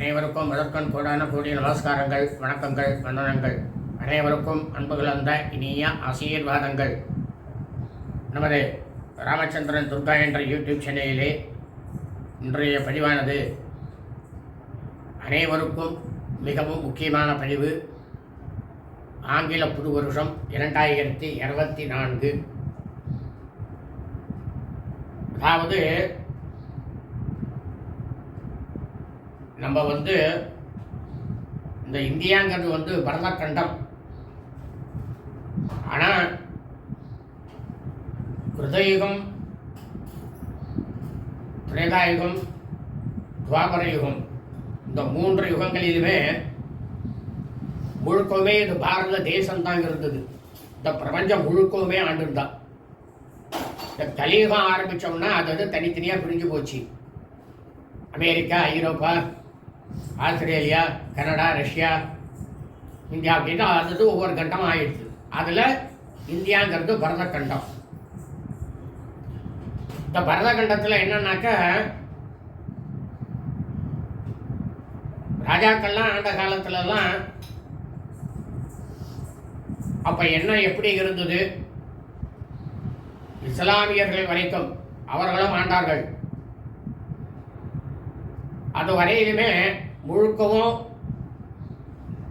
அனைவருக்கும் முதற்கண் கூடான கூடிய நமஸ்காரங்கள் வணக்கங்கள் வந்தனங்கள். அனைவருக்கும் அன்பு கலந்த இனிய ஆசீர்வாதங்கள். நமது ராமச்சந்திரன் துர்கா என்ற யூடியூப் சேனலிலே இன்றைய பதிவானது அனைவருக்கும் மிகவும் முக்கியமான பதிவு. ஆங்கில புது வருஷம் இரண்டாயிரத்தி இருபத்தி நான்கு. அதாவது நம்ம வந்து இந்த இந்தியாங்கிறது வந்து பரதக்கண்டம். ஆனால் கிருதயுகம் திரேதாயுகம் துவாபர யுகம் இந்த மூன்று யுகங்களிலுமே முழுக்கவுமே இது பாரத தேசம்தான் இருந்தது. இந்த பிரபஞ்சம் முழுக்கவுமே ஆண்டுதான் இந்த கலியுகம் ஆரம்பித்தோம்னா அது வந்து தனித்தனியாக பிரிஞ்சு போச்சு. அமெரிக்கா ஐரோப்பா ஆஸ்திரேலியா கனடா ரஷ்யா இந்தியா அப்படின்னு அது ஒவ்வொரு கண்டம் ஆயிடுச்சு. அதில் இந்தியாங்கிறது பரத கண்டம் இந்த பரத கண்டத்தில் என்னன்னாக்கா ராஜாக்கள்லாம் ஆண்ட காலத்துலலாம் அப்போ என்ன எப்படி இருந்தது? இஸ்லாமியர்கள் வரைக்கும் அவர்களும் ஆண்டார்கள். அது வரையிலுமே முழுக்கவும்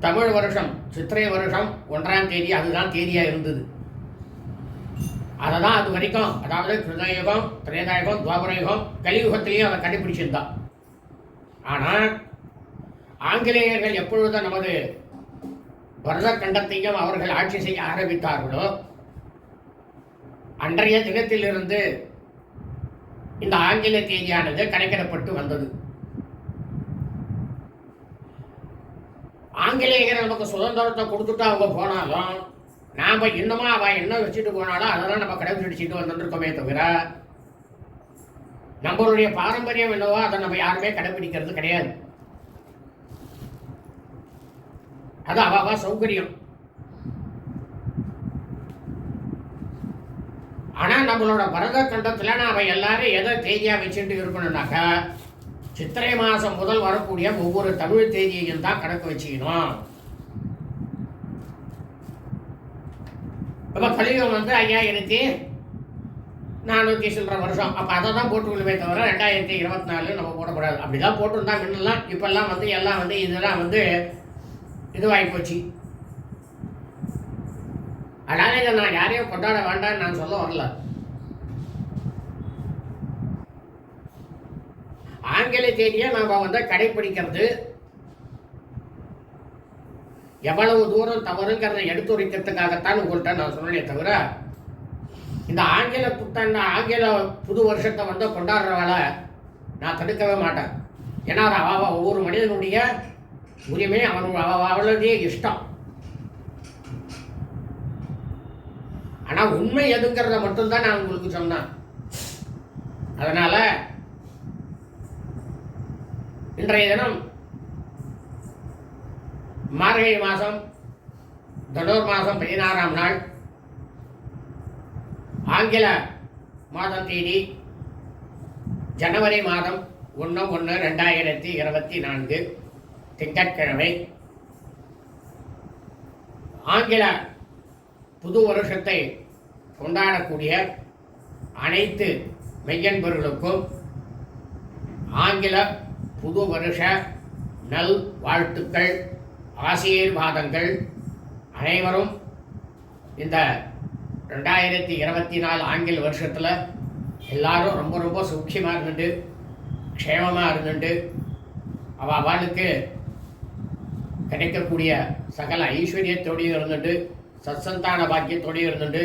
தமிழ் வருஷம் சித்திரை வருஷம் ஒன்றாம் தேதி அதுதான் தேதியாக இருந்தது. அதை தான் அது வரைக்கும் அதாவது கிருதயுகம் திரேதாயுகம் துவாபரயுகம் கலியுகத்திலையும் அதை கண்டுபிடிச்சிருந்தான். ஆனால் ஆங்கிலேயர்கள் எப்பொழுது நமது கண்டத்தையும் அவர்கள் ஆட்சி செய்ய ஆரம்பித்தார்களோ அன்றைய தினத்திலிருந்து இந்த ஆங்கில தேதியானது கணக்கிடப்பட்டு வந்தது. ஆங்கிலேயர் நமக்கு சுதந்திரத்தை கொடுத்துட்டு அவங்க போனாலும் நாம் இன்னுமா அவள் என்ன வச்சுட்டு போனாலும் அதெல்லாம் நம்ம கடைபிடிச்சிட்டு வந்துருக்கோமே தவிர நம்மளுடைய பாரம்பரியம் என்னவோ அதை நம்ம யாருமே கடைபிடிக்கிறது கிடையாது. அது அவாவா சௌகரியம். ஆனால் நம்மளோட பரத கண்டத்தில் நாம் எல்லாரும் எதை தேதியாக வச்சுட்டு இருக்கணும்னாக்கா சித்திரை மாதம் முதல் வரக்கூடிய ஒவ்வொரு தமிழ் தேதியையும் தான் கணக்கு வச்சுக்கணும். இப்போ கலியுகம் வந்து ஐயாயிரத்தி நானூற்றி சில்லற வருஷம். அப்போ அதை தான் போட்டுக்கணுமே தவிர ரெண்டாயிரத்தி இருபத்தி நாலு நம்ம போடக்கூடாது. அப்படி தான் போட்டிருந்தா முன்னெல்லாம் இப்போல்லாம் வந்து எல்லாம் வந்து இதெல்லாம் வந்து இதுவாகி போச்சு. அதனால இதை நான் யாரையும் கொண்டாட வேண்டாம்னு நான் சொல்ல வரல. ஆங்கில தேதியை நாம் வந்து கடைபிடிக்கிறது எவ்வளவு தூரம் தவறுங்கிறத எடுத்துரைக்கிறதுக்காகத்தான் உங்கள்கிட்ட நான் சொன்னேனே தவிர இந்த ஆங்கில புத்தாண்டு ஆங்கில புது வருஷத்தை வந்து கொண்டாடுறவால நான் தடுக்கவே மாட்டேன். ஏன்னா அது அவ ஒவ்வொரு மனிதனுடைய உரிமை அவன் அவளுடைய இஷ்டம். ஆனால் உண்மை எதுங்கிறத மட்டும்தான் நான் உங்களுக்கு சொன்னேன். அதனால் இன்றைய தினம் மார்கழி மாதம் தனூர் மாதம் பதினாறாம் நாள் ஆங்கில மாதம் தேதி ஜனவரி மாதம் ஒன்று ஒன்று ரெண்டாயிரத்தி இருபத்தி நான்கு திங்கட்கிழமை. ஆங்கில புது வருஷத்தை கொண்டாடக்கூடிய அனைத்து மெய்யன்பர்களுக்கும் ஆங்கில புது வருஷ நல் வாழ்த்துக்கள் ஆசீர்வாதங்கள் அனைவரும் இந்த ரெண்டாயிரத்தி இருபத்தி நாலு ஆங்கில வருஷத்தில் எல்லாரும் ரொம்ப ரொம்ப சௌக்கியமாக இருந்துட்டு க்ஷேமமாக இருந்துட்டு அவள் அவளுக்கு கிடைக்கக்கூடிய சகல ஐஸ்வர்யத்தோடையும் இருந்துட்டு சத்சந்தான பாக்கியத்தோடையும் இருந்துட்டு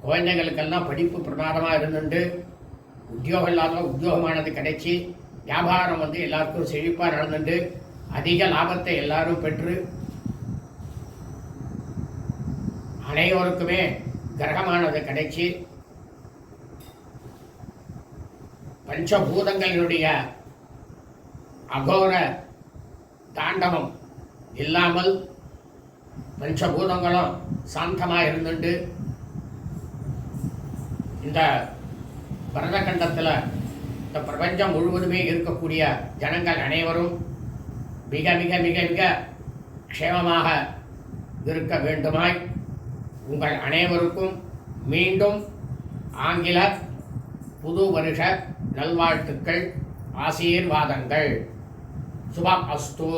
குழந்தைகளுக்கெல்லாம் படிப்பு பிரமாதமாக இருந்துட்டு உத்தியோகம் இல்லாத உத்தியோகமானது கிடைச்சி வியாபாரம் வந்து எல்லாருக்கும் செழிப்பாக நடந்துட்டு அதிக லாபத்தை எல்லாரும் பெற்று அனைவருக்குமே கிரகமானது கிடைச்சி. பஞ்சபூதங்களினுடைய அகோர தாண்டவம் இல்லாமல் பஞ்சபூதங்களும் சாந்தமாக இருந்துட்டு இந்த பரதகண்டத்தில் இந்த பிரபஞ்சம் முழுவதுமே இருக்கக்கூடிய ஜனங்கள் அனைவரும் மிக மிக மிக மிக க்ஷேமமாக இருக்க வேண்டுமாய் உங்கள் அனைவருக்கும் மீண்டும் ஆங்கில புது வருஷ நல்வாழ்த்துக்கள் ஆசீர்வாதங்கள். சுபம் அஸ்து.